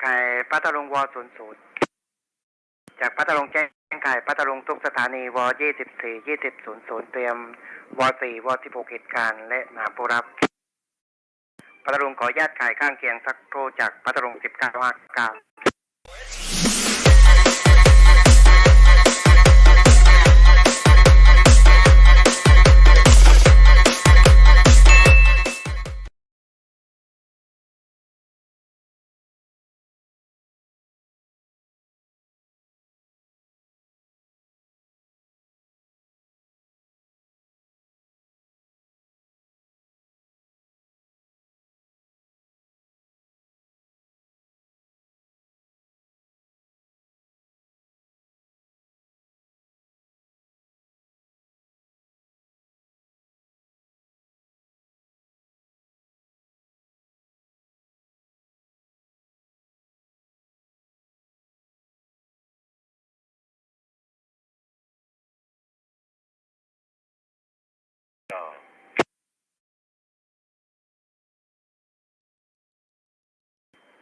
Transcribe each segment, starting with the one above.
ไข่พัทลุงวอศูนย์ศูนย์จากพัทลุงแจ้งไข่พัทลุงทุกสถานีวอยี่สิบสี่ยี่สิบศูนย์ศูนย์เตรียมวอสี่วอสิบหกเหตุการณ์และนามผู้รับพัทลุงขอญาตไข่ข้างเคียงสักครู่จากพัทลุงสิบเก้าห้าเก้า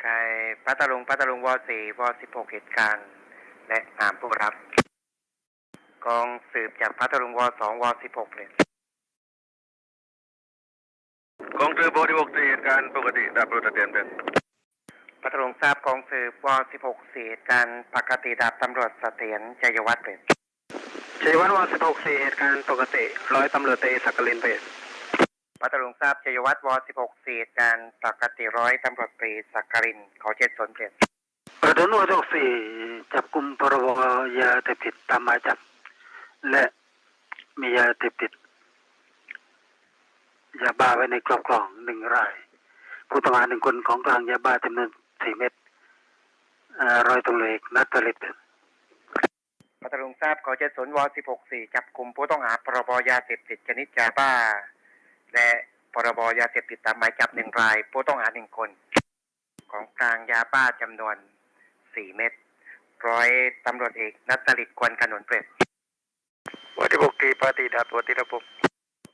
ไก่พัทลุงพัทลุงวสี่วสิบหกเหตุการณ์ และนามผู้รับ กองสืบจากพัทลุงวสองวสิบหกเลยกองเรือบริบกเหตุการณ์ปกติดาบรถเตียนเป็นพัทลุงทราบกองสืบวสิบหกเหตุการณ์ปกติดาบตำรวจเสถียรชัยวัฒน์เป็นชัยวัฒน์วสิบหกสี่เหตุการณ์ปกติร้อยตำรวจตรีสักกลินเพชร พัทลุงทราบชัยวัฒน์วสิบหกเหตุการณ์ปกติร้อยตำรวจตรีสักกรินขอเจ็ดสนเปลี่ยนประเด็นวสิบหกสี่จับกลุ่มพรบยาเสพติดตามหมายจับ และมียาเสพติดยาบ้าไว้ในครอบครองหนึ่งราย ผู้ต้องหาหนึ่งคนของกลางยาบ้าจำนวนสี่เม็ดเอ่อร้อยตำรวจเอกนัทลิตพัทลุงทราบขอเจ็ดสนวสิบหกสี่จับกลุ่มผู้ต้องหาพรบยาเสพติดชนิดยาบ้า และพรบยาเสพติดตามหมายจับหนึ่งราย ผู้ต้องหาหนึ่งคน ของกลางยาบ้าจำนวนสี่เม็ดร้อยตำรวจเอกนัทลิตควนขนนเปรตวัติบกตีปฏิดาบวัติระบบ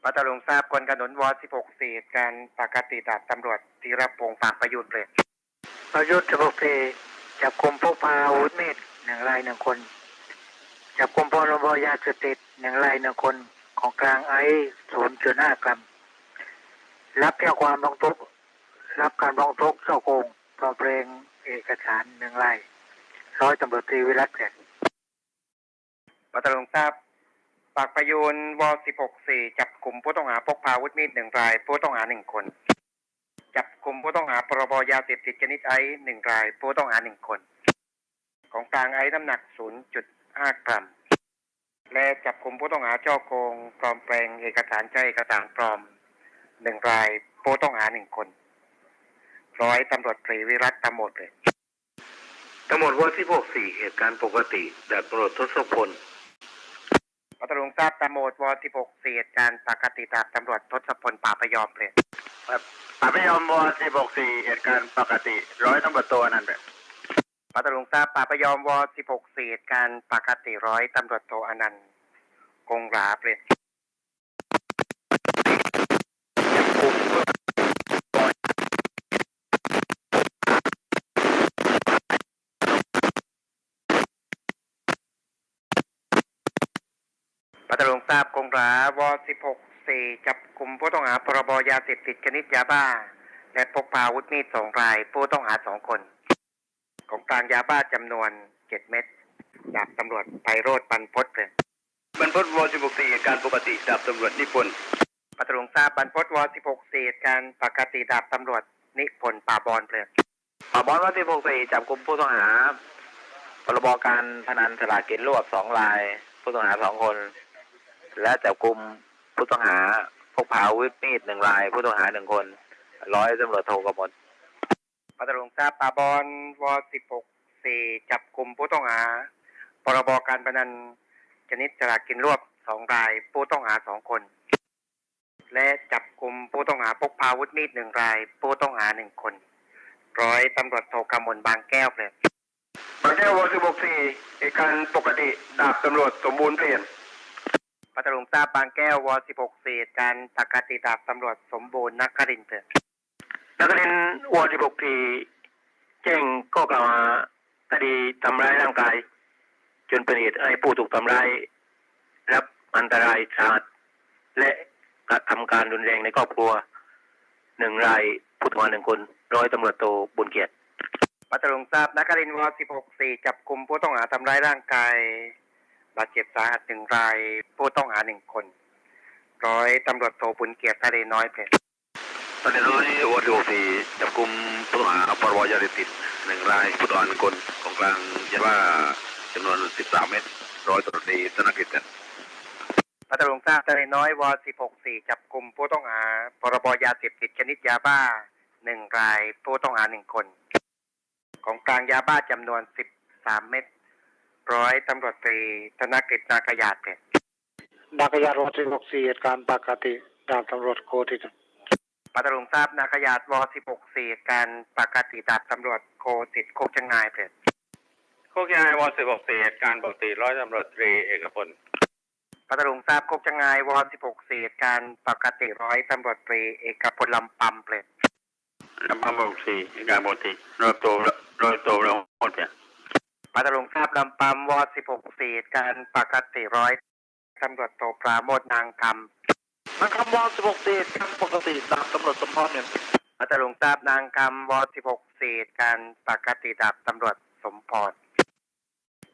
พัทลุงทราบควนขนนวสิบหกสี่การปกติดาบตำรวจธีรพงศ์ฝากประยุทธ์เปรตประยุทธ์สิบหกสี่จับกลุ่มพกพาอาวุธมีดหนึ่งรายหนึ่งคน จับกลุ่มพรบยาเสพติดหนึ่งรายหนึ่งคน ของกลางไอศูนย์จุดห้ากรัม รับแจ้ความร้องทุกข์รับการร้องทุกข์เจ้าโกงปลอมแปลงเอกสารหนึ่งรายร้อยตำรวจตรีวิรัตเสร็จพัทลุงทราบฝากประยูนวสิบหกสี่จับกลุ่มผู้ต้องหาพกพาอาวุธมีดหนึ่งราย ผู้ต้องหาหนึ่งคน จับกลุ่มผู้ต้องหาพรบยาเสพติดชนิดไอซ์หนึ่งราย ผู้ต้องหาหนึ่งคน ของกลางไอซ์น้ำหนักศูนย์จุดห้ากรัม และจับกลุ่มผู้ต้องหาช่อโกงปลอมแปลงเอกสารใช้เอกสารปลอม หนึ่งรายผู้ต้องหาหนึ่งคน ร้อยตำรวจตรีวิรัตตำหมดเลยทั้งหมดวัติบกสี่เหตุการณ์ปกติดาบตำรวจทศพลพัทลุงทราบตำรวจวสิบหกสี่เหตุการณ์ปกติดาบตำรวจทศพลป่าพยอมเลยปฏิยอมวัติบกสี่เหตุการณ์ปกติร้อยตำรวจโทนั่นเป็นพัทลุงทราบป่าพยอมวสิบหกสี่เหตุการณ์ปกติร้อยตำรวจโทอนันต์คงราเปลี่ยน ราบคงราวสิบหกสี่จับกลุ่มผู้ต้องหาพรบยาเสพติดชนิดยาบ้า และพกพาอาวุธมีดสองรายผู้ต้องหาสองคน ของกลางยาบ้าจำนวนเจ็ดเม็ดดาบตำรวจไพโรธปันพศเลยบรรพตวัติบกสี่เหตุการณ์ปกติดาบตำรวจนิพนธ์พัทลุงทราบบันพศวสิบหกสี่เหตุการณ์ปกติดาบตำรวจนิพนธ์ป่าบอนเลยปบวัติบกสี่จับกลุ่มผู้ต้องหาพรบการพนันสลากกินรวบสองราย ผู้ต้องหาสองคน และจับกลุ่มผู้ต้องหาพกพาอาวุธมีดหนึ่งราย ผู้ต้องหาหนึ่งคนร้อยตำรวจโทกมลพัทลุงทราบป่าบอนวสิบหกสี่จับกลุ่มผู้ต้องหาพรบการพนันชนิดสลากกินรวบสองราย ผู้ต้องหาสองคน และจับกลุ่มผู้ต้องหาพกพาอาวุธมีดหนึ่งราย ผู้ต้องหาหนึ่งคน ร้อยตำรวจโทกำมลบางแก้วเลยบางแก้ววัติบกสี่เหตุการณ์ปกติดาบตำรวจสมบูรณ์เปลี่ยน พัทลุงทราบบางแก้ววสิบหกสี่การปกติดาบตำรวจสมบูรณ์นักครินทร์เลยนักเรียนวอสิบหกทีแจ้งข้อกล่าวหาคดีทำร้ายร่างกาย จนเป็นเหตุให้ผู้ถูกทำร้ายรับอันตรายสาหัสและกระทำการรุนแรงในครอบครัวหนึ่งรายผู้ต้องหาหนึ่งคนร้อยตำรวจโทบุญเกียรติปัตตานีทราบนักการินทร์ว16 4จับกลุ่มผู้ต้องหาทำร้ายร่างกาย บาดเจ็บสาหัสหนึ่งราย ผู้ต้องหาหนึ่งคน ร้อยตำรวจโทบุญเกียรติทะเลน้อยเพชรตอนนี้น้อยวันที่หกสี่จับกลุ่มผู้ต้องหาพรบยาเสพติดหนึ่งรายผู้ต้องหาหนึ่งคนของกลางยาบ้าจำนวน13เม็ดร้อยตำรวจตรีธนกิจกันปัตตานีทราบทะเลน้อยว16 4จับกลุ่มผู้ต้องหาพรบยาเสพติดชนิดยาบ้าหนึ่งรายผู้ต้องหาหนึ่งคน ของกลางยาบ้าจำนวน13เม็ด ร้อยตำรวจตรีธนกิจนาคยาดเพชรนักยาตรถหกสี่เหตุการณ์ปกติดาบตำรวจโคติตปัตตานีทราบนาคยาดว16 4การปกติดาบตำรวจโคสิทธิ์โคกจังงายเพชรโคกยายวอสิบหกสี่เหตุการณ์ปกติร้อยตำรวจตรีเอกพลปัตตานีทราบโคกจังงายว16 4การปกติร้อยตำรวจตรีเอกพลลำปำเพชรลำพังปกติเหตุการณ์ปกติร้อยตัวร้อยตัวเราหมดเนี่ย ปัตตานีทราบลำปำว16 4การปกติร้อยตำรวจโทปราโมทนางคำมันคำว่าสิบหกสี่คำปกติดาบตำรวจสมพรเนี่ยพัทลุงทราบนางคำว16สี่การปกติดาบตำรวจสมพร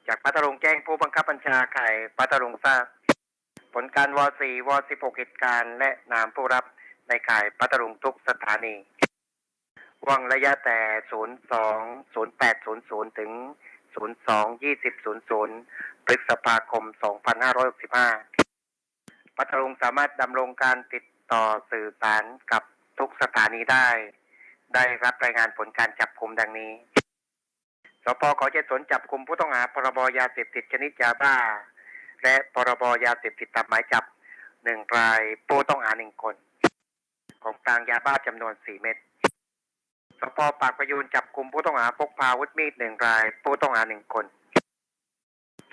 จากพัทลุงแจ้งผู้บังคับบัญชาไข่พัทลุงทราบ ผลการว4ว16เหตุการณ์และนามผู้รับในข่ายพัทลุงทุกสถานีว่างระยะแต่ 02 0800 ถึง 02 2000 พฤษภาคม 2565 พัทลุงสามารถดำรงการติดต่อสื่อสารกับทุกสถานีได้ ได้รับรายงานผลการจับกลุ่มดังนี้ สพขอเจสนจับกลุ่มผู้ต้องหาพรบยาเสพติดชนิดยาบ้า และพรบยาเสพติดตามหมายจับหนึ่งรายผู้ต้องหาหนึ่งคน ของกลางยาบ้าจำนวนสี่เม็ด สพปากประยูนจับกลุ่มผู้ต้องหาพกพาอาวุธมีดหนึ่งราย ผู้ต้องหาหนึ่งคน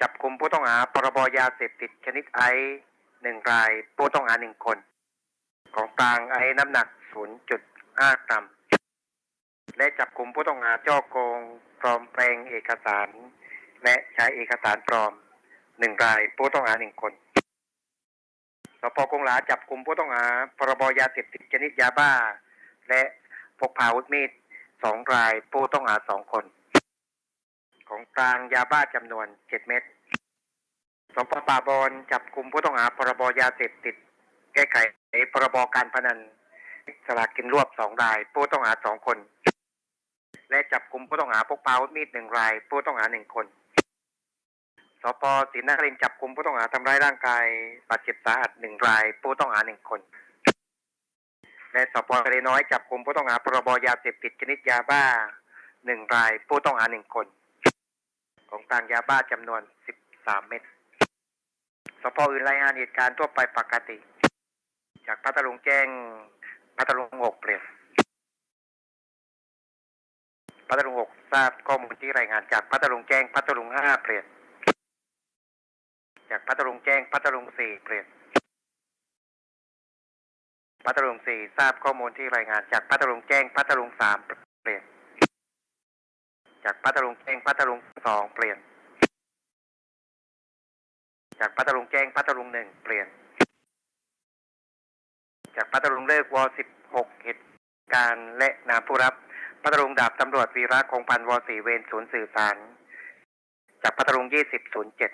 จับกลุ่มผู้ต้องหาพรบยาเสพติดชนิดไอซ์หนึ่งราย ผู้ต้องหาหนึ่งคน ของกลางไอซ์น้ำหนัก 0.5 กรัม และจับกลุ่มผู้ต้องหาจ้อโกงปลอมแปลงเอกสาร และใช้เอกสารปลอมหนึ่งราย ผู้ต้องหาหนึ่งคนสพกงหลาจับกลุ่มผู้ต้องหาพรบยาเสพติดชนิดยาบ้า และ พกพาอาวุธมีดสองรายผู้ต้องหาสองคน ของกลางยาบ้าจำนวนเจ็ดเม็ดสพป่าบอนจับกลุ่มผู้ต้องหาพรบยาเสพติด แก้ไขพรบการพนันสลากกินรวบสองราย ผู้ต้องหาสองคน และจับกลุ่มผู้ต้องหาพกพาอาวุธมีดหนึ่งราย ผู้ต้องหาหนึ่งคนสพศรีนครินจับกลุ่มผู้ต้องหาทำร้ายร่างกายบาดเจ็บสาหัสหนึ่งราย ผู้ต้องหาหนึ่งคน และสพทะเลน้อยจับกลุ่มผู้ต้องหาพรบยาเสพติดชนิดยาบ้าหนึ่งรายผู้ต้องหาหนึ่งคน ของกลางยาบ้าจำนวนสิบสามเม็ดสพอื่นรายงานเหตุการณ์ทั่วไปปกติ จากพัทลุงแจ้งพัทลุงหกเปลี่ยนพัทลุงหกทราบข้อมูลที่รายงานจากพัทลุงแจ้งพัทลุงห้าเปลี่ยนจากพัทลุงแจ้งพัทลุงสี่เปลี่ยน พัทลุงสี่ทราบข้อมูลที่รายงาน จากพัทลุงแจ้งพัทลุงสามเปลี่ยน จากพัทลุงแจ้งพัทลุงสองเปลี่ยน จากพัทลุงแจ้งพัทลุงหนึ่งเปลี่ยน จากพัทลุงเลิกวสิบหกเหตุการณ์และนามผู้รับพัทลุงดาบตำรวจวีระคงพันธ์วสี่เวรศูนย์สื่อสาร จากพัทลุงยี่สิบศูนย์เจ็ด